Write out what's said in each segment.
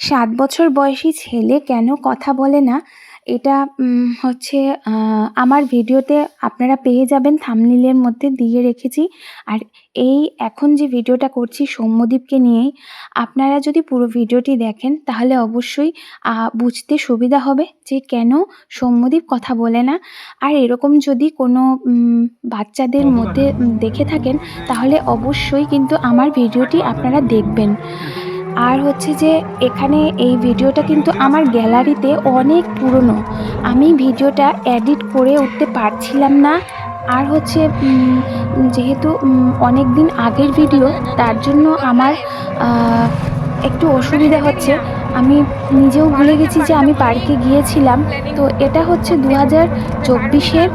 সাত বছর বয়সী ছেলে কেন কথা বলে না? এটা হচ্ছে আমার ভিডিওতে আপনারা পেয়ে যাবেন থামনিলের মধ্যে দিয়ে রেখেছি। আর এই এখন যে ভিডিওটা করছি সৌম্যদীপকে নিয়েই, আপনারা যদি পুরো ভিডিওটি দেখেন, তাহলে অবশ্যই বুঝতে সুবিধা হবে যে কেন সৌম্যদীপ কথা বলে না। আর এরকম যদি কোনো বাচ্চাদের মধ্যে দেখে থাকেন, তাহলে অবশ্যই কিন্তু আমার ভিডিওটি আপনারা দেখবেন। আর হচ্ছে যে এখানে এই ভিডিওটা কিন্তু আমার গ্যালারিতে অনেক পুরনো। আমি ভিডিওটা এডিট করে উঠতে পারছিলাম না। আর হচ্ছে যেহেতু অনেক দিন আগের ভিডিও, তার জন্য আমার একটু অসুবিধা হচ্ছে। আমি নিজেও ভুলে গেছি যে আমি পার্কে গিয়েছিলাম। তো এটা হচ্ছে দু হাজার চব্বিশের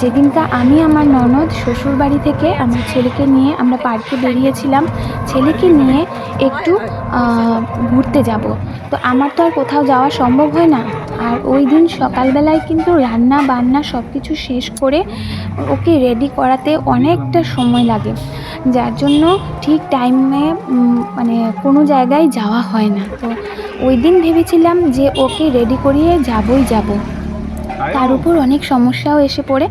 যেদিনটা আমি আমার ননদ শ্বশুরবাড়ি থেকে আমার ছেলেকে নিয়ে আমরা পার্কে বেরিয়েছিলাম। ছেলেকে নিয়ে একটু ঘুরতে যাব। তো আমার তো আর কোথাও যাওয়া সম্ভব হয় না। আর ওই দিন সকালবেলায় কিন্তু রান্না বান্না সব কিছু শেষ করে ওকে রেডি করাতে অনেকটা সময় লাগে। যার জন্য ঠিক টাইমে মানে কোনো জায়গায় যাওয়া হয় না। তো ওই দিন ভেবেছিলাম যে ওকে রেডি করিয়ে যাবই যাব। তার উপর অনেক সমস্যাও এসে পড়ে।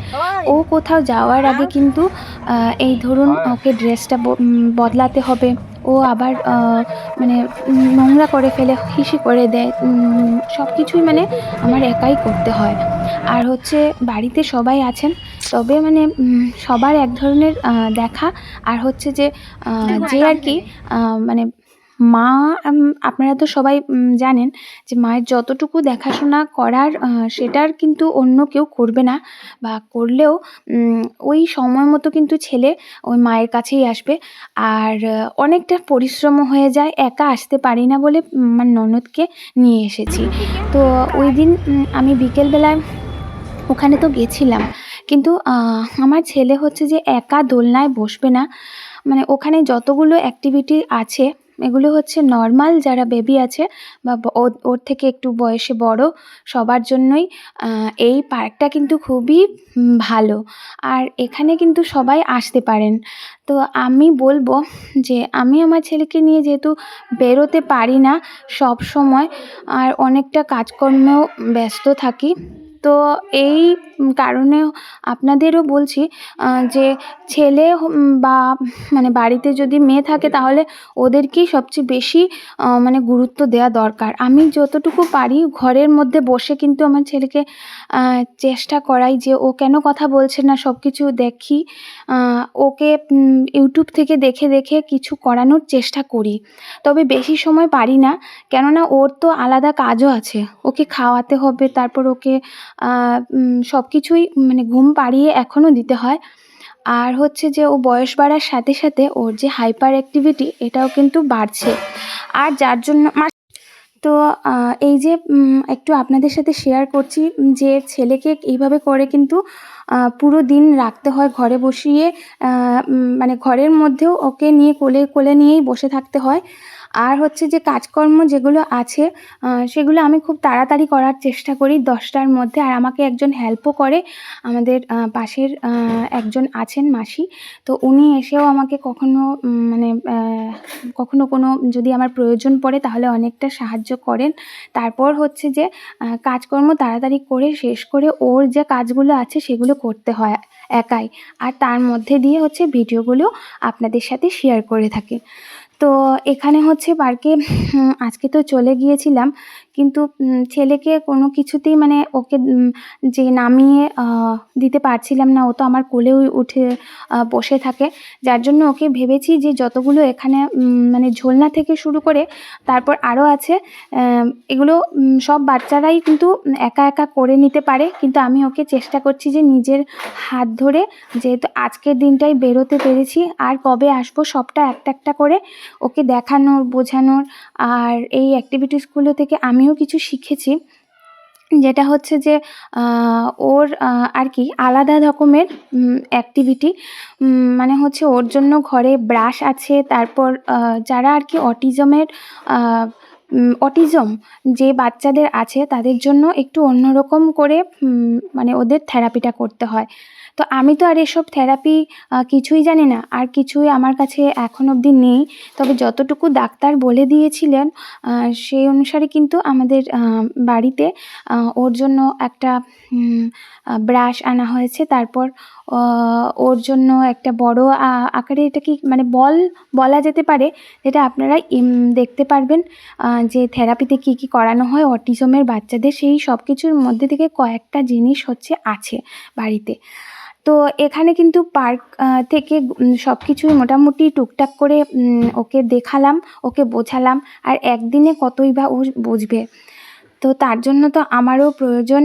ও কোথাও যাওয়ার আগে কিন্তু এই ধরুন ওকে ড্রেসটা বদলাতে হবে। ও আবার মানে নোংরা করে ফেলে হিসি করে দেয় সব কিছুই মানে আমার একাই করতে হয়। আর হচ্ছে বাড়িতে সবাই আছেন তবে মানে সবার এক ধরনের দেখা। আর হচ্ছে যে যে আর কি মানে মা আপনারা তো সবাই জানেন যে মায়ের যতটুকু দেখাশোনা করার সেটার কিন্তু অন্য কেউ করবে না বা করলেও ওই সময় মতো কিন্তু ছেলে ওই মায়ের কাছেই আসবে। আর অনেকটা পরিশ্রম হয়ে যায়, একা আসতে পারি না বলে আমার ননদকে নিয়ে এসেছি। তো ওই দিন আমি বিকেলবেলায় ওখানে তো গেছিলাম, কিন্তু আমার ছেলে হচ্ছে যে একা দোলনায় বসবে না। মানে ওখানে যতগুলো অ্যাক্টিভিটি আছে এগুলো হচ্ছে নর্মাল যারা বেবি আছে বা ওর থেকে একটু বয়সে বড়, সবার জন্যই এই পার্কটা কিন্তু খুবই ভালো। আর এখানে কিন্তু সবাই আসতে পারেন। তো আমি বলব যে আমি আমার ছেলেকে নিয়ে যেহেতু বেরোতে পারি না সব সময় আর অনেকটা কাজকর্মেও ব্যস্ত থাকি তো এই কারণে আপনাদেরও বলছি যে ছেলে বা মানে বাড়িতে যদি মেয়ে থাকে তাহলে ওদেরকেই সবচেয়ে বেশি মানে গুরুত্ব দেওয়া দরকার। আমি যতটুকু পারি ঘরের মধ্যে বসে কিন্তু আমার ছেলেকে চেষ্টা করাই যে ও কেন কথা বলছে না সব কিছু দেখি ওকে ইউটিউব থেকে দেখে দেখে কিছু করানোর চেষ্টা করি। তবে বেশি সময় পারি না, কেননা ওর তো আলাদা কাজও আছে। ওকে খাওয়াতে হবে, তারপর ওকে সব কিছুই মানে ঘুম পাড়িয়ে এখনও দিতে হয়। আর হচ্ছে যে ও বয়স বাড়ার সাথে সাথে ওর যে হাইপার অ্যাক্টিভিটি এটাও কিন্তু বাড়ছে। আর যার জন্য তো এই যে একটু আপনাদের সাথে শেয়ার করছি যে ছেলেকে এইভাবে করে কিন্তু পুরো দিন রাখতে হয় ঘরে বসিয়ে মানে ঘরের মধ্যেও ওকে নিয়ে কোলে কোলে নিয়েই বসে থাকতে হয়। আর হচ্ছে যে কাজকর্ম যেগুলো আছে সেগুলো আমি খুব তাড়াতাড়ি করার চেষ্টা করি দশটার মধ্যে। আর আমাকে একজন হেল্পও করে, আমাদের পাশের একজন আছেন মাসি। তো উনি এসেও আমাকে কখনো মানে কখনো কোনো যদি আমার প্রয়োজন পড়ে তাহলে অনেকটা সাহায্য করেন। তারপর হচ্ছে যে কাজকর্ম তাড়াতাড়ি করে শেষ করে ওর যে কাজগুলো আছে সেগুলো করতে হয় একাই। আর তার মধ্যে দিয়ে হচ্ছে ভিডিওগুলো আপনাদের সাথে শেয়ার করে থাকি। তো এখানে হচ্ছে পার্কে আজকে তো চলে গিয়েছিলাম, কিন্তু ছেলেকে কোনো কিছুতেই মানে ওকে যে নামিয়ে দিতে পারছিলাম না, ও তো আমার কোলেও উঠে বসে থাকে। যার জন্য ওকে ভেবেছি যে যতগুলো এখানে মানে ঝোলনা থেকে শুরু করে তারপর আরও আছে এগুলো সব বাচ্চারাই কিন্তু একা একা করে নিতে পারে, কিন্তু আমি ওকে চেষ্টা করছি যে নিজের হাত ধরে, যেহেতু আজকের দিনটাই বেরোতে পেরেছি, আর কবে আসব সবটা একটা একটা করে ওকে দেখানোর, বোঝানোর আর এই অ্যাক্টিভিটিসগুলো থেকে আমিও কিছু শিখেছি। যেটা হচ্ছে যে ওর আর কি আলাদা রকমের অ্যাক্টিভিটি মানে হচ্ছে ওর জন্য ঘরে ব্রাশ আছে, তারপর যারা আর কি অটিজমের অটিজম যে বাচ্চাদের আছে তাদের জন্য একটু অন্যরকম করে মানে ওদের থেরাপিটা করতে হয়। তো আমি তো আর এসব থেরাপি কিছুই জানি না। আর কিছুই আমার কাছে এখন অবধি নেই। তবে যতটুকু ডাক্তার বলে দিয়েছিলেন সেই অনুসারে কিন্তু আমাদের বাড়িতে ওর জন্য একটা ব্রাশ আনা হয়েছে। তারপর ওর জন্য একটা বড় আকারে এটা কি মানে বল, বলা যেতে পারে, যেটা আপনারা দেখতে পারবেন যে থেরাপিতে কি কি করানো হয় অটিজমের বাচ্চাদের, সেই সব কিছুর মধ্যে থেকে কয়েকটা জিনিস হচ্ছে, আছে বাড়িতে। তো এখানে কিন্তু পার্ক থেকে সব কিছুই মোটামুটি টুকটাক করে ওকে দেখালাম, ওকে বোঝালাম, আর একদিনে কতই বা ও বুঝবে। তো তার জন্য তো আমারও প্রয়োজন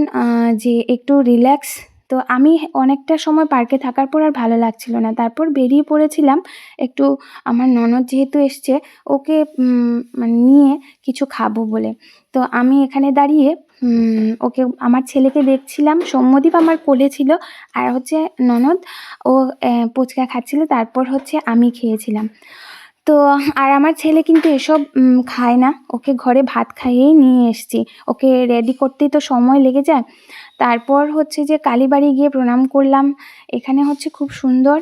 যে একটু রিল্যাক্স। তো আমি অনেকটা সময় পার্কে থাকার পর আর ভালো লাগছিল না। তারপর বেরিয়ে পড়েছিলাম, একটু আমার ননদ যেহেতু এসছে, ওকে মানে নিয়ে কিছু খাব বলে। তো আমি এখানে দাঁড়িয়ে ওকে আমার ছেলেকে দেখছিলাম সৌম্যদীপ আমার কোলে ছিল, আর হচ্ছে ননদ, ও পুচকা খাচ্ছিল, তারপর হচ্ছে আমি খেয়েছিলাম। তো, আর আমার ছেলে কিন্তু এসব খায় না, ওকে ঘরে ভাত খাইয়েই নিয়ে এসেছি। ওকে রেডি করতেই তো সময় লেগে যায়। তারপর হচ্ছে যে কালীবাড়ি গিয়ে প্রণাম করলাম। এখানে হচ্ছে খুব সুন্দর,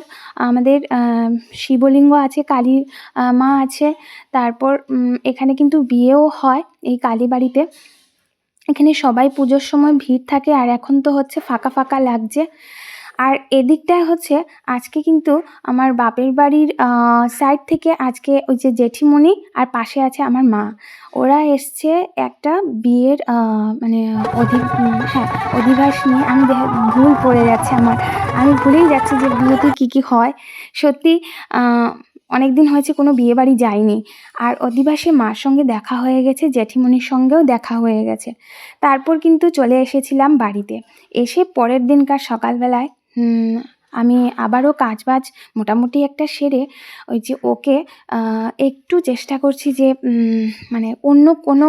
আমাদের শিবলিঙ্গ আছে, কালী মা আছে। তারপর এখানে কিন্তু বিয়েও হয় এই কালীবাড়িতে। এখানে সবাই পুজোর সময় ভিড় থাকে আর এখন তো হচ্ছে ফাঁকা ফাঁকা লাগছে। আর এদিকটায় হচ্ছে আজকে কিন্তু আমার বাপের বাড়ির সাইড থেকে আজকে ওই যে জেঠিমণি আর পাশে আছে আমার মা। ওরা এসছে একটা বিয়ের মানে অধি হ্যাঁ অধিবাস নিয়ে। আমি ভুল পড়ে যাচ্ছে আমার। আমি ভুলেই যাচ্ছি যে বিয়েতে কী কী হয়। সত্যি অনেক দিন হয়েছে কোনো বিয়ে বাড়ি যাইনি। আর অধিবাসে মার সঙ্গে দেখা হয়ে গেছে জেঠিমনির সঙ্গেও দেখা হয়ে গেছে। তারপর কিন্তু চলে এসেছিলাম বাড়িতে। এসে পরের দিনকার সকালবেলায় আমি আবারও কাজবাজ মোটামুটি একটা সেরে ওই যে ওকে একটু চেষ্টা করছি যে মানে অন্য কোনো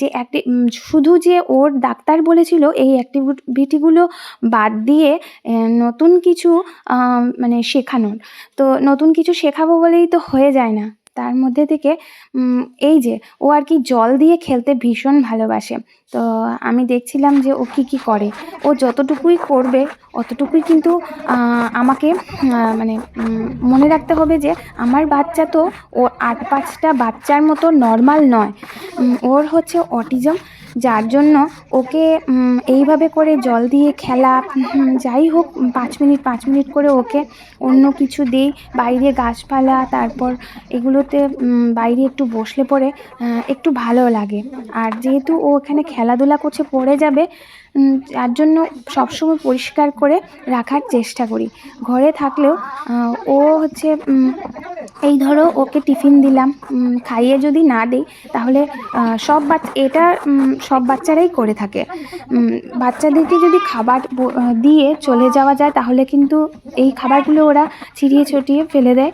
যে অ্যাক্টি শুধু যে ওর ডাক্তার বলেছিল এই অ্যাক্টিভিটিগুলো বাদ দিয়ে নতুন কিছু মানে শেখানোর। তো নতুন কিছু শেখাবো বলেই তো হয়ে যায় না। তার মধ্যে থেকে এই যে ও আর কি জল দিয়ে খেলতে ভীষণ ভালোবাসে। তো আমি দেখছিলাম যে ও কী কী করে। ও যতটুকুই করবে, অতটুকুই কিন্তু আমাকে মানে মনে রাখতে হবে যে আমার বাচ্চা তো ও আট পাঁচটা বাচ্চার মতো নর্মাল নয়। ওর হচ্ছে অটিজম যার জন্য ওকে এইভাবে করে জল দিয়ে খেলা যাই হোক, পাঁচ মিনিট পাঁচ মিনিট করে ওকে অন্য কিছু দিই, বাইরে গাছপালা, তারপর এগুলোতে বাইরে একটু বসলে পরে একটু ভালো লাগে। আর যেহেতু ও এখানে খেলাধুলা করছে পড়ে যাবে যার জন্য সবসময় পরিষ্কার করে রাখার চেষ্টা করি। ঘরে থাকলেও ও হচ্ছে এই ধরো ওকে টিফিন দিলাম খাইয়ে যদি না দিই, তাহলে সব বাচ্চা এটা সব বাচ্চারাই করে থাকে। বাচ্চাদেরকে যদি খাবার দিয়ে চলে যাওয়া যায়, তাহলে কিন্তু এই খাবারগুলো ওরা ছিটিয়ে ছটিয়ে ফেলে দেয়।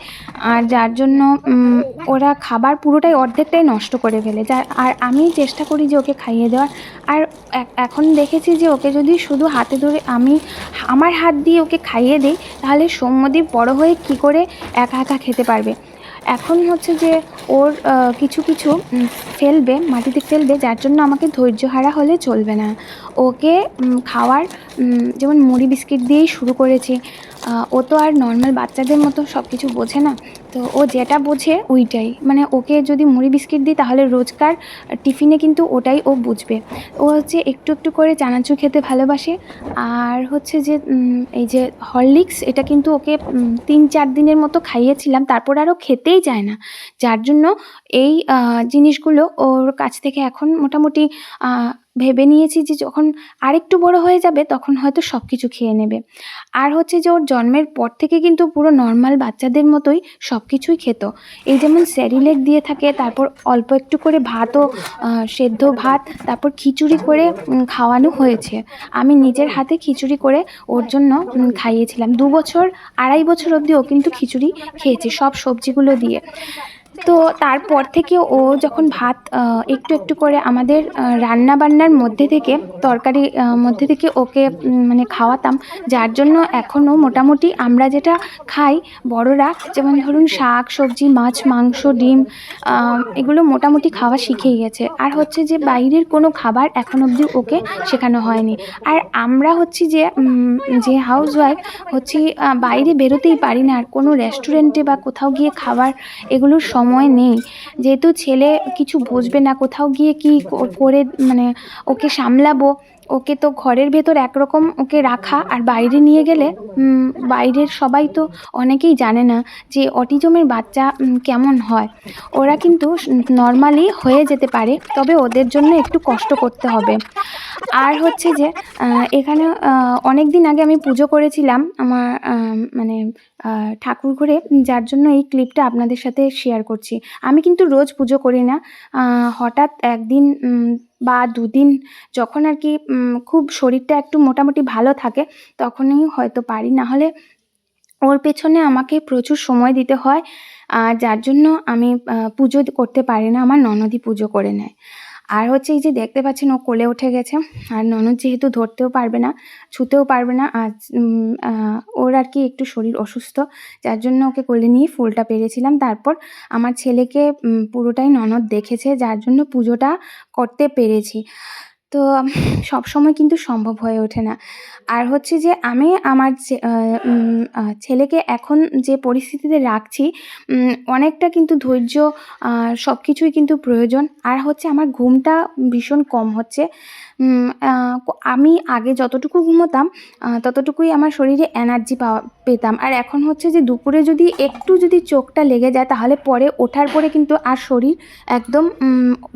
আর যার জন্য ওরা খাবার পুরোটাই অর্ধেকটাই নষ্ট করে ফেলে। যার আর আমি চেষ্টা করি যে ওকে খাইয়ে দেওয়ার। আর এখন দেখেছি যে ওকে যদি শুধু হাতে ধরে আমি আমার হাত দিয়ে ওকে খাইয়ে দিই, তাহলে সৌম্যদীপ বড় হয়ে কি করে একা একা খেতে পারবে? এখন হচ্ছে যে ওর কিছু কিছু ফেলবে, মাটিতে ফেলবে, যার জন্য আমাকে ধৈর্য হারা হলে চলবে না। ওকে খাওয়ার যেমন মুড়ি বিস্কিট দিয়েই শুরু করেছি ও তো আর নর্মাল বাচ্চাদের মতো সব কিছু বোঝে না। তো ও যেটা বোঝে ওইটাই। মানে ওকে যদি মুড়ি বিস্কিট দিই, তাহলে রোজকার টিফিনে কিন্তু ওটাই ও বুঝবে। ও হচ্ছে একটু একটু করে চানাচুর খেতে ভালোবাসে। আর হচ্ছে যে এই যে হরলিক্স, এটা কিন্তু ওকে তিন চার দিনের মতো খাইয়েছিলাম। তারপর আরও খেতেই চায় না। যার জন্য এই জিনিসগুলো ওর কাছ থেকে এখন মোটামুটি ভেবে নিয়েছি যে যখন আরেকটু বড় হয়ে যাবে তখন হয়তো সব কিছু খেয়ে নেবে। আর হচ্ছে যে ওর জন্মের পর থেকে কিন্তু পুরো নর্মাল বাচ্চাদের মতোই সব কিছুই খেত। এই যেমন স্যারিলেক দিয়ে থাকে, তারপর অল্প একটু করে ভাতও সেদ্ধ ভাত, তারপর খিচুড়ি করে খাওয়ানো হয়েছে। আমি নিজের হাতে খিচুড়ি করে ওর জন্য খাইয়েছিলাম। দু বছর, আড়াই বছর অবধি ও কিন্তু খিচুড়ি খেয়েছে সব সবজিগুলো দিয়ে। তো তারপর থেকে ও যখন ভাত একটু একটু করে আমাদের রান্না বান্নার মধ্যে থেকে, তরকারি মধ্যে থেকে ওকে মানে খাওয়াতাম, যার জন্য এখনও মোটামুটি আমরা যেটা খাই, বড়রা যেমন ধরুন শাক, সবজি, মাছ, মাংস, ডিম এগুলো মোটামুটি খাওয়া শিখেই গেছে। আর হচ্ছে যে বাইরের কোনো খাবার এখন অবধি ওকে শেখানো হয়নি। আর আমরা হচ্ছি যে যে হাউস ওয়াইফ হচ্ছি বাইরে বেরোতেই পারি না। আর কোনো রেস্টুরেন্টে বা কোথাও গিয়ে খাবার এগুলোর সময় নেই। যেহেতু ছেলে কিছু বুঝবে না কোথাও গিয়ে কী করে মানে ওকে সামলাবো ওকে তো ঘরের ভেতর একরকম ওকে রাখা আর বাইরে নিয়ে গেলে বাইরের সবাই তো অনেকেই জানে না যে অটিজমের বাচ্চা কেমন হয়। ওরা কিন্তু নর্মালি হয়ে যেতে পারে, তবে ওদের জন্য একটু কষ্ট করতে হবে। আর হচ্ছে যে এখানে অনেক দিন আগে আমি পুজো করেছিলাম আমার মানে ঠাকুর ঘরে, যার জন্য এই ক্লিপটা আপনাদের সাথে শেয়ার করছি। আমি কিন্তু রোজ পুজো করি না। হঠাৎ একদিন বা দুদিন যখন আর কি খুব শরীরটা একটু মোটামুটি ভালো থাকে, তখনই হয়তো পারি। না হলে ওর পেছনে আমাকে প্রচুর সময় দিতে হয়, আর যার জন্য আমি পুজো করতে পারি না। আমার ননদই পুজো করে নেয়। আর হচ্ছে এই যে দেখতে পাচ্ছেন, ও কোলে উঠে গেছে। আর ননদ যেহেতু ধরতেও পারবে না, ছুতেও পারবে না আর ওর আর কি একটু শরীর অসুস্থ, যার জন্য ওকে কোলে নিয়ে ফুলটা পেরেছিলাম। তারপর আমার ছেলেকে পুরোটাই ননদ দেখেছে, যার জন্য পুজোটা করতে পেরেছি। তো সব সময় কিন্তু সম্ভব হয়ে ওঠে না। আর হচ্ছে যে আমি আমার ছেলেকে এখন যে পরিস্থিতিতে রাখছি অনেকটা কিন্তু ধৈর্য সব কিছুই কিন্তু প্রয়োজন। আর হচ্ছে আমার ঘুমটা ভীষণ কম হচ্ছে। আমি আগে যতটুকু ঘুমোতাম ততটুকুই আমার শরীরে এনার্জি পাওয়া পেতাম। আর এখন হচ্ছে যে দুপুরে যদি একটু যদি চোখটা লেগে যায়, তাহলে পরে ওঠার পরে কিন্তু আর শরীর একদম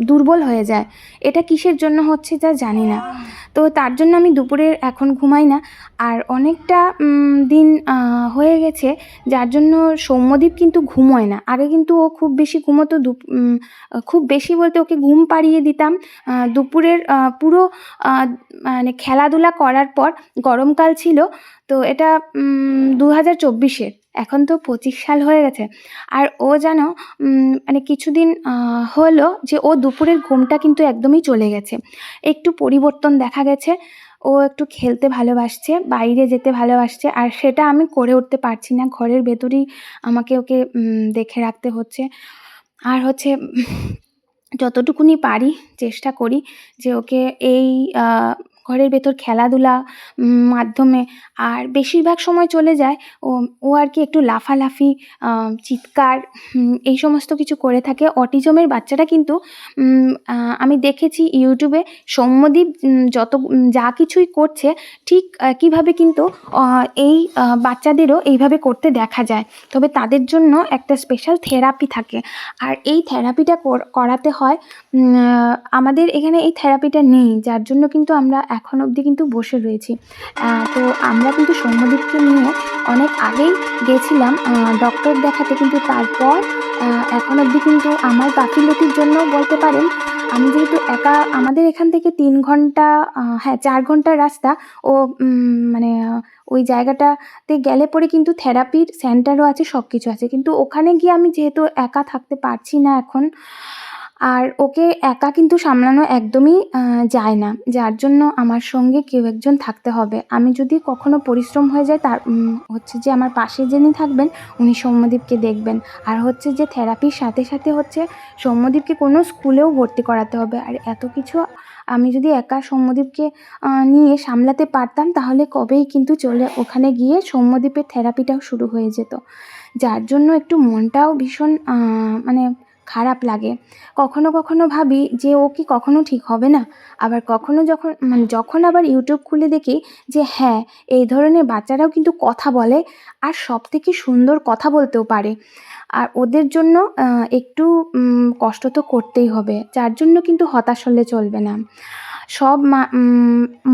দুর্বল হয়ে যায়। এটা কিসের জন্য হচ্ছে যা জানি না। তো তার জন্য আমি দুপুরে এখন ঘুমাই না। আর অনেকটা দিন হয়ে গেছে, যার জন্য সৌম্যদীপ কিন্তু ঘুমোয় না। আগে কিন্তু ও খুব বেশি ঘুমোতো, দুপ- খুব বেশি বলতে ওকে ঘুম পাড়িয়ে দিতাম। দুপুরের পুরো মানে খেলাধুলা করার পর গরমকাল ছিল। তো এটা দু হাজার চব্বিশের। এখন তো পঁচিশ সাল হয়ে গেছে। আর ও যেন মানে কিছুদিন হলো যে ও দুপুরের ঘুমটা কিন্তু একদমই চলে গেছে। একটু পরিবর্তন দেখা গেছে, ও একটু খেলতে ভালোবাসছে, বাইরে যেতে ভালোবাসছে, আর সেটা আমি করে উঠতে পারছি না। ঘরের ভেতরেই আমাকে ওকে দেখে রাখতে হচ্ছে। আর হচ্ছে, যতটুকুনি পারি, চেষ্টা করি যে ওকে এই ঘরের ভেতর খেলাধুলা মাধ্যমে আর বেশিরভাগ সময় চলে যায়, ও ও আর কি একটু লাফালাফি চিৎকার এই সমস্ত কিছু করে থাকে। অটিজমের বাচ্চারা কিন্তু আমি দেখেছি ইউটিউবে সৌম্যদীপ যত যা কিছুই করছে, ঠিক কীভাবে কিন্তু এই বাচ্চাদেরও এইভাবে করতে দেখা যায়। তবে তাদের জন্য একটা স্পেশাল থেরাপি থাকে। আর এই থেরাপিটা করাতে হয় আমাদের এখানে এই থেরাপিটা নেই, যার জন্য কিন্তু আমরা এখন অবধি কিন্তু বসে রয়েছি। তো আমরা কিন্তু সৌম্যদীপকে নিয়ে অনেক আগেই গেছিলাম ডক্টর দেখাতে। কিন্তু তারপর এখন অবধি কিন্তু আমার গাফিলতির জন্য বলতে পারেন, আমি যেহেতু একা, আমাদের এখান থেকে তিন ঘণ্টা হ্যাঁ চার ঘণ্টার রাস্তা। ও মানে ওই জায়গাটাতে গেলে পরে কিন্তু থেরাপির সেন্টারও আছে সব কিছু আছে। কিন্তু ওখানে গিয়ে আমি যেহেতু একা থাকতে পারছি না এখন আর ওকে একা কিন্তু সামলানো একদমই যায় না। যার জন্য আমার সঙ্গে কেউ একজন থাকতে হবে। আমি যদি কখনো পরিশ্রম হয়ে যায় তার হচ্ছে যে আমার পাশে যিনি থাকবেন, উনি সৌম্যদীপকে দেখবেন। আর হচ্ছে যে থেরাপির সাথে সাথে হচ্ছে সৌম্যদীপকে কোনো স্কুলেও ভর্তি করাতে হবে। আর এত কিছু আমি যদি একা সৌম্যদীপকে নিয়ে সামলাতে পারতাম, তাহলে কবেই কিন্তু চলে, ওখানে গিয়ে সৌম্যদীপের থেরাপিটাও শুরু হয়ে যেত। যার জন্য একটু মনটাও ভীষণ মানে খারাপ লাগে। কখনো কখনো ভাবি যে ও কি কখনো ঠিক হবে না? আবার কখনো যখন মানে যখন আবার ইউটিউব খুলে দেখি যে হ্যাঁ এই ধরনের বাচ্চারাও কিন্তু কথা বলে আর সব থেকে সুন্দর কথা বলতেও পারে। আর ওদের জন্য একটু কষ্ট তো করতেই হবে। যার জন্য কিন্তু হতাশ হলে চলবে না। সব মা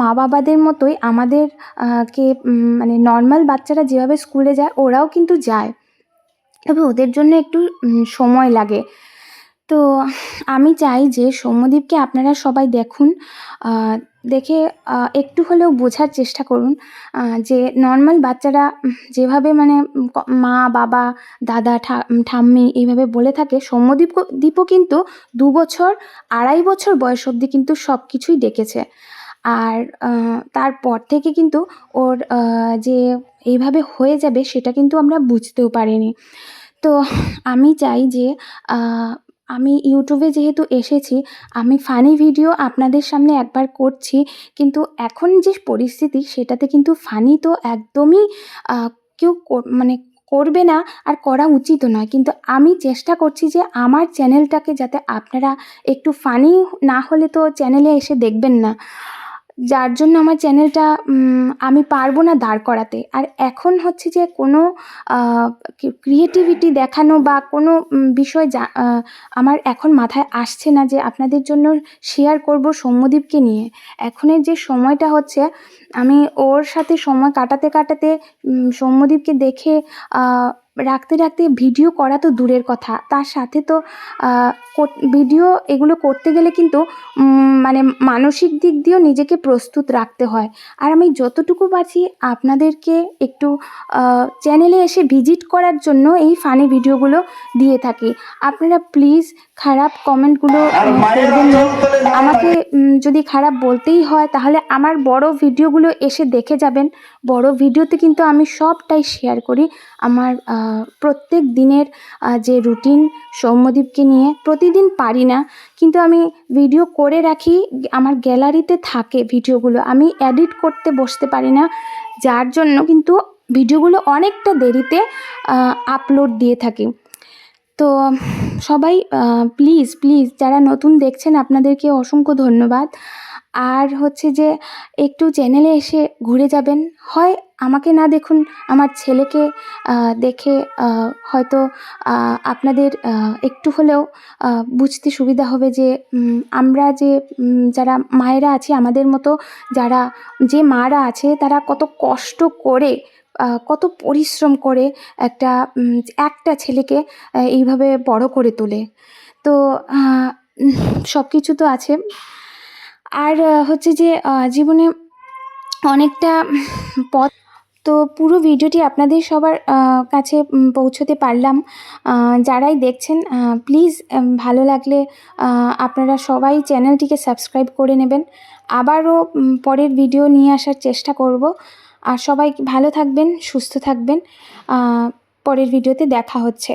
মা বাবাদের মতোই আমাদের কে মানে নর্মাল বাচ্চারা যেভাবে স্কুলে যায়, ওরাও কিন্তু যায়। তবে ওদের জন্য একটু সময় লাগে। তো আমি চাই যে সৌম্যদীপকে আপনারা সবাই দেখুন দেখে একটু হলেও বোঝার চেষ্টা করুন যে নর্মাল বাচ্চারা যেভাবে মানে মা, বাবা, দাদা ঠাম্মি এইভাবে বলে থাকে সৌম্যদীপ দীপও কিন্তু দু বছর, আড়াই বছর বয়স অবধি কিন্তু সব কিছুই ডেকেছে। আর তারপর থেকে কিন্তু ওর যে এইভাবে হয়ে যাবে সেটা কিন্তু আমরা বুঝতেও পারিনি। তো আমি চাই যে আমি ইউটিউবে যেহেতু এসেছি, আমি ফানি ভিডিও আপনাদের সামনে একবার করছি, কিন্তু এখন যে পরিস্থিতি সেটাতে কিন্তু ফানি তো একদমই কেউ মানে করবে না আর করা উচিতও নয়। কিন্তু আমি চেষ্টা করছি যে আমার চ্যানেলটাকে যাতে আপনারা একটু ফানি না হলে তো চ্যানেলে এসে দেখবেন না। যার জন্য আমার চ্যানেলটা আমি পারব না দাঁড় করাতে। আর এখন হচ্ছে যে কোনো ক্রিয়েটিভিটি দেখানো বা কোনো বিষয় যা আমার এখন মাথায় আসছে না যে আপনাদের জন্য শেয়ার করব সৌম্যদীপকে নিয়ে। এখনের যে সময়টা হচ্ছে আমি ওর সাথে সময় কাটাতে কাটাতে সৌম্যদীপকে দেখে রাখতে রাখতে ভিডিও করা তো দূরের কথা। তার সাথে তো ভিডিও এগুলো করতে গেলে কিন্তু মানে মানসিক দিক দিয়েও নিজেকে প্রস্তুত রাখতে হয়। আর আমি যতটুকু পারছি আপনাদেরকে একটু চ্যানেলে এসে ভিজিট করার জন্য এই ফানি ভিডিওগুলো দিয়ে থাকি। আপনারা প্লিজ খারাপ কমেন্টগুলো করবেন আমাকে যদি খারাপ বলতেই হয় তাহলে আমার বড় ভিডিওগুলো এসে দেখে যাবেন। বড় ভিডিওতে কিন্তু আমি সবটাই শেয়ার করি। আমার প্রত্যেক দিনের যে রুটিন সৌম্যদীপকে নিয়ে প্রতিদিন পারি না। কিন্তু আমি ভিডিও করে রাখি, আমার গ্যালারিতে থাকে ভিডিওগুলো। আমি এডিট করতে বসতে পারি না। যার জন্য কিন্তু ভিডিওগুলো অনেকটা দেরিতে আপলোড দিয়ে থাকি। তো সবাই প্লিজ প্লিজ যারা নতুন দেখছেন, আপনাদেরকে অসংখ্য ধন্যবাদ। আর হচ্ছে যে একটু চ্যানেলে এসে ঘুরে যাবেন। হয় আমাকে না দেখুন, আমার ছেলেকে দেখে হয়তো আপনাদের একটু হলেও বুঝতে সুবিধা হবে যে আমরা যে যারা মায়েরা আছি, আমাদের মতো যারা যে মারা আছে, তারা কত কষ্ট করে কত পরিশ্রম করে একটা একটা ছেলেকে এইভাবে বড় করে তোলে। তো সব কিছু তো আছে। আর হচ্ছে যে জীবনে অনেকটা পথ, তো পুরো ভিডিওটি আপনাদের সবার কাছে পৌঁছতে পারলাম। যারাই দেখছেন প্লিজ ভালো লাগলে আপনারা সবাই চ্যানেলটিকে সাবস্ক্রাইব করে নেবেন। আবারও পরের ভিডিও নিয়ে আসার চেষ্টা করব। আর সবাই ভালো থাকবেন, সুস্থ থাকবেন। পরের ভিডিওতে দেখা হচ্ছে।